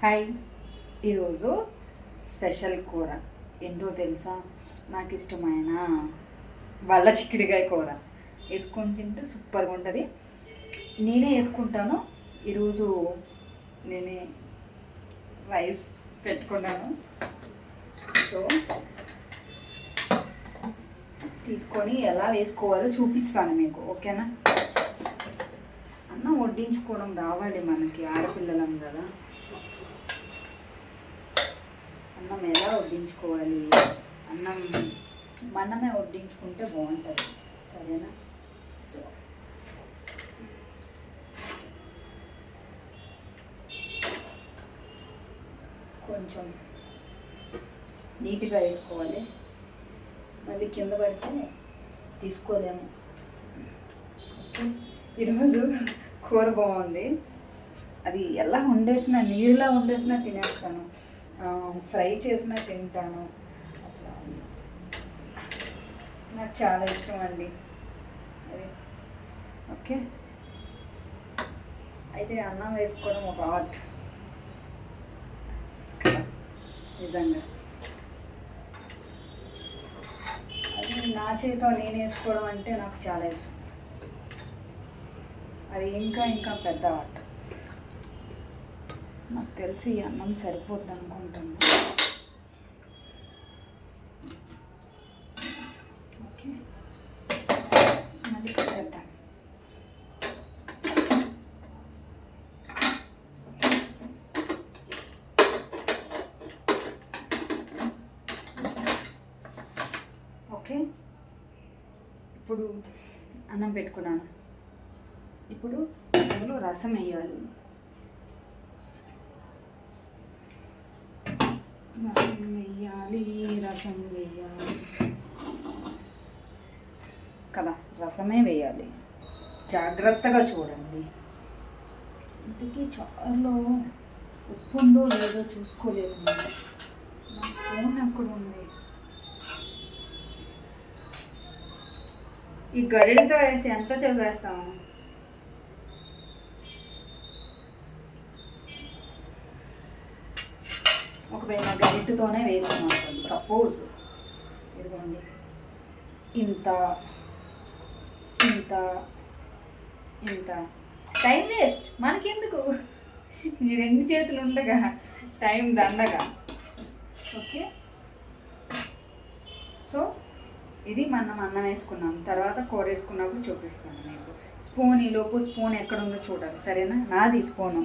Hi. ఈరోజు special కూర. ఏంటో తెలుసా? నాకు ఇష్టమైన వల్ల చిక్కుడికాయ కూర. వేసుకొని తింటే సూపర్గా ఉంటుంది. నేనే వేసుకుంటాను. ఈరోజు నేనే రైస్ పెట్టుకున్నాను. సో తీసుకొని ఎలా వేసుకోవాలో చూపిస్తాను మీకు ఓకేనా? అన్నం వడ్డించుకోవడం రావాలి మనకి ఆడపిల్లలం కదా. అన్నం ఎలా వడ్డించుకోవాలి? అన్నం మనమే వడ్డించుకుంటే బాగుంటుంది. సరేనా? సో. కొంచెం నీట్గా వేసుకోవాలి. మళ్ళీ కింద పడితే తీసుకోలేము. ఈరోజు కూర బాగుంది. అది ఎలా వండేసినా నీరులా వండేసినా తినేస్తాను. ఫ్రై చేసినా తింటాను. అసలు నాకు చాలా ఇష్టం అండి. అది. ఓకే. అయితే అన్నం వేసుకోవడం ఒక ఆర్ట్ నిజంగా. అది నా చేతితో నేను వేసుకోవడం అంటే నాకు చాలా ఇష్టం. అది ఇంకా ఇంకా పెద్ద ఆట నాకు తెలిసి ఈ అన్నం సరిపోద్ది అనుకుంటాను ఓకే. అది పెట్టేద్దాం ఓకే. ఇప్పుడు అన్నం పెట్టుకున్నాను. ఇప్పుడు అందులో రసం వేయాలి. రసం వేయాలి రసం వేయాలి కదా రసమే వేయాలి జాగ్రత్తగా చూడండి. ఇంతకీ చారులో ఉప్పు ఉందో లేదో చూసుకోలేదు నా స్పూన్ ఎక్కడ ఉంది ఈ గరిడతో వేసి ఎంత చెప్పేస్తాము ఒకవేళ గరిటతోనే వేసాము అనుకోండి సపోజ్ ఇదిగోండి ఇంత ఇంత ఇంత. టైం వేస్ట్ మనకెందుకు? ఈ రెండు చేతులు ఉండగా టైం దండగా. ఓకే సో ఇది మనం అన్నం వేసుకున్నాం. తర్వాత కూర వేసుకున్నప్పుడు చూపిస్తాను మీకు. స్పూన్ ఈ లోపు స్పూన్ ఎక్కడ ఉందో చూడాలి. సరేనా? నాది స్పూను.